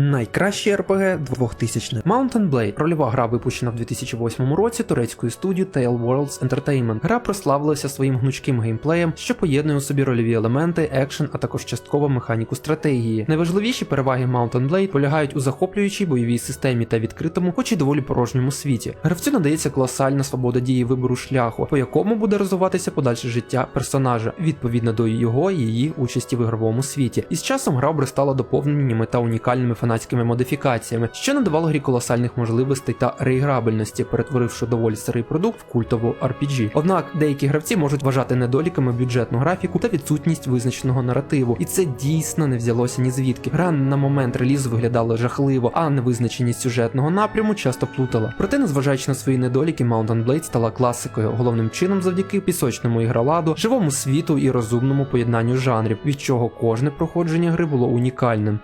Найкращий РПГ 2000 Mountain Blade. Рольова гра випущена в 2008 році турецькою студією Tale Worlds Entertainment. Гра прославилася своїм гнучким геймплеєм, що поєднує у собі рольові елементи, екшен, а також частково механіку стратегії. Найважливіші переваги Mountain Blade полягають у захоплюючій бойовій системі та відкритому, хоч і доволі порожньому світі. Гравцю надається колосальна свобода дії вибору шляху, по якому буде розвиватися подальше життя персонажа, відповідно до його і її участі в ігровому світі. І з часом гра обростала доповненнями та унікальними фанатськими модифікаціями, що надавало грі колосальних можливостей та реіграбельності, перетворивши доволі старий продукт в культову RPG. Однак деякі гравці можуть вважати недоліками бюджетну графіку та відсутність визначеного наративу, і це дійсно не взялося ні звідки. Гра на момент релізу виглядала жахливо, а невизначеність сюжетного напряму часто плутала. Проте, незважаючи на свої недоліки, Mountain Blade стала класикою, головним чином завдяки пісочному ігроладу, живому світу і розумному поєднанню жанрів, від чого кожне проходження гри було унікальним.